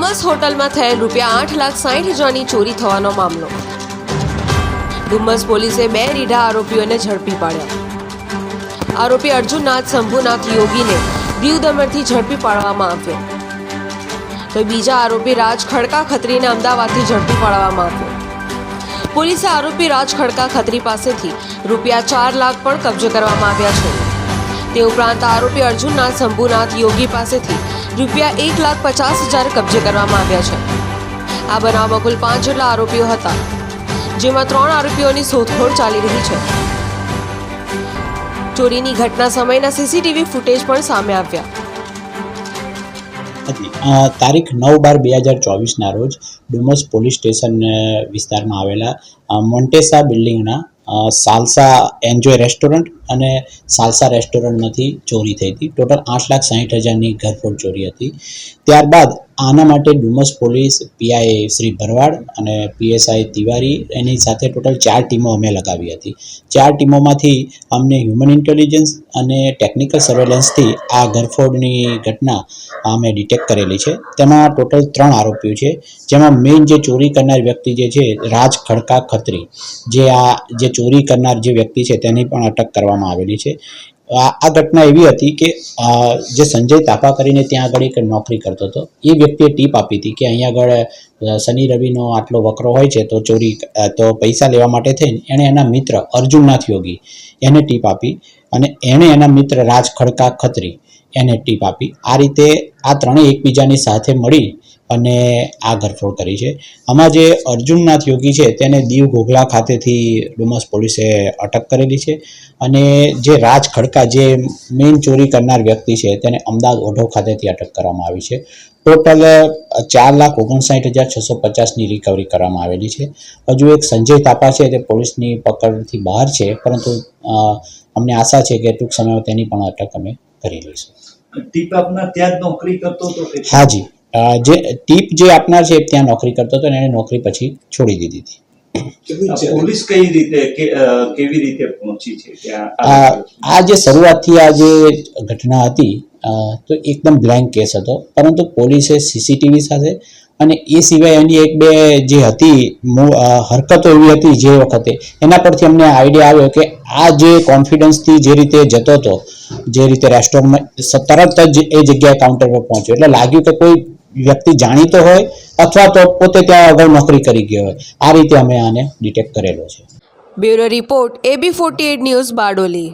ડુમસ હોટલમાં થયેલ રૂપિયા આઠ લાખ સાઠ હજારની ચોરી થવાનો મામલો. ડુમસ પોલીસે બે રીઢા આરોપીઓને ઝડપી પાડ્યા. આરોપી અર્જુનનાથ શંભુનાથ યોગીને દીવ દમણથી ઝડપી પાડવામાં આવ્યો. તો બીજા આરોપી રાજ ખડકા ખત્રીને અમદાવાદથી ઝડપી પાડવામાં આવ્યો. પોલીસે આરોપી રાજ ખડકા ખત્રી પાસેથી રૂપિયા ચાર લાખ પણ કબજે કરવામાં આવ્યા છે. તે ઉપરાંત આરોપી અર્જુનનાથ શંભુનાથ યોગી પાસેથી રૂપિયા એક લાખ પચાસ હજાર કબજે કરવામાં આવ્યા છે. આ બનાવમાં કુલ પાંચ જેટલા આરોપીઓ હતા, જેમાં ત્રણ આરોપીઓની શોધખોળ ચાલી રહી છે. ચોરીની ઘટના સમયના સીસીટીવી ફૂટેજ પણ સામે આવ્યા. તારીખ નવ બાર બે હજાર ચોવીસના રોજ ડુમસ પોલીસ સ્ટેશન વિસ્તારમાં આવેલા મોન્ટેસા બિલ્ડિંગના સાલસા એન્જોય રેસ્ટોરન્ટ અને સાલસા રેસ્ટોરન્ટમાંથી ચોરી થઈ હતી. ટોટલ આઠ લાખ સાહીઠ હજારની ઘરફોડ ચોરી હતી. ત્યારબાદ આના માટે ડુમસ પોલીસ, પીઆઈ શ્રી ભરવાડ અને પીએસઆઈ તિવારી એની સાથે ટોટલ ચાર ટીમો અમે લગાવી હતી. ચાર ટીમોમાંથી અમને હ્યુમન ઇન્ટેલિજન્સ અને ટેકનિકલ સર્વેલન્સથી આ ઘરફોડની ઘટના અમે ડિટેક્ટ કરેલી છે. તેમાં ટોટલ ત્રણ આરોપીઓ છે, જેમાં મેઇન જે ચોરી કરનાર વ્યક્તિ જે છે, રાજ ખડકા ખત્રી. જે આ જે ચોરી કરનાર જે વ્યક્તિ છે, તેની પણ અટક કરવામાં આવેલી છે. આ ઘટના એવી હતી કે જે સંજય તાપા કરીને ત્યાં આગળ એક નોકરી કરતો હતો. એ વ્યક્તિએ ટીપ આપી હતી કે અહીંયા આગળ શનિ રવિનો આટલો વકરો હોય છે તો ચોરી તો પૈસા લેવા માટે થઈને એણે એના મિત્ર અર્જુનનાથ યોગી એને ટીપ આપી અને એણે એના મિત્ર રાજ ખડકા ખત્રી. એને ટીપ આપી. આ રીતે આ ત્રણેય એકબીજાની સાથે મળી અને આ ઘરફોડ કરી છે. આમાં જે અર્જુનનાથ યોગી છે તેને દીવ ઘોઘલા ખાતેથી ડુમસ પોલીસે અટક કરેલી છે અને જે રાજ ખડકા જે મેઇન ચોરી કરનાર વ્યક્તિ છે તેને અમદાવાદ ઓઢવ ખાતેથી અટક કરવામાં આવી છે. ટોટલ ચાર લાખ ઓગણસાઠ હજાર છસો પચાસની રિકવરી કરવામાં આવેલી છે. હજુ એક સંજય તાપા છે તે પોલીસની પકડથી બહાર છે, પરંતુ અમને આશા છે કે ટૂંક સમયમાં તેની પણ અટક અમે કરી લઈશું. ટીપ આપના ત્યાં જ નોકરી કરતો હતો હાજી જે. ટીપ જે આપનાર છે ત્યાં નોકરી કરતો હતો એને નોકરી પછી છોડી દીધી હતી. પોલીસ કઈ રીતે કેવી રીતે પહોંચી છે આ જે શરૂઆતથી આ જે ઘટના હતી તો એકદમ બ્લેન્ક કેસ હતો. પરંતુ પોલીસે સીસીટીવી સાથે અને એ સિવાય એની એક બે જે હતી હરકતો એવી હતી જે વખતે, એના પરથી અમને આઈડિયા આવ્યો કે આ જે કોન્ફિડન્સથી જે રીતે જતો હતો, જે રીતે રેસ્ટોરન્ટમાં તરત જ એ જગ્યાએ કાઉન્ટર પર પહોંચ્યો. એટલે લાગ્યું કે કોઈ વ્યક્તિ જાણીતો હોય અથવા તો પોતે ત્યાં અગાઉ નોકરી કરી ગયો હોય. આ રીતે અમે આને ડિટેક્ટ કરેલો છે. Bureau report, AB forty news Bardoli.